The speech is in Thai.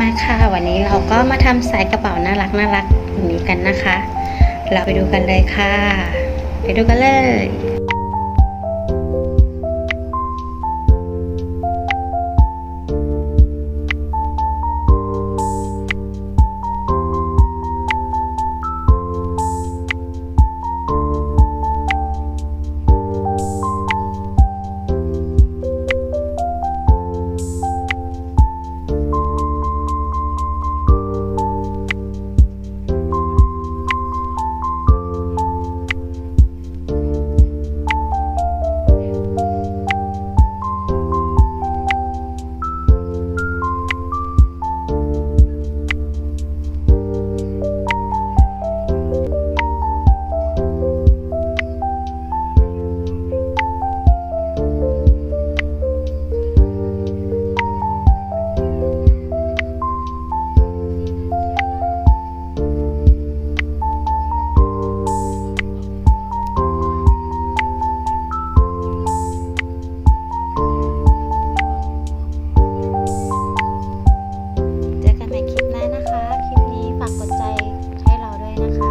มาค่ะวันนี้เราก็มาทำสายกระเป๋าน่ารักน่ารักแบบนี้กันนะคะ เราไปดูกันเลยค่ะ ไปดูกันเลย Thank you.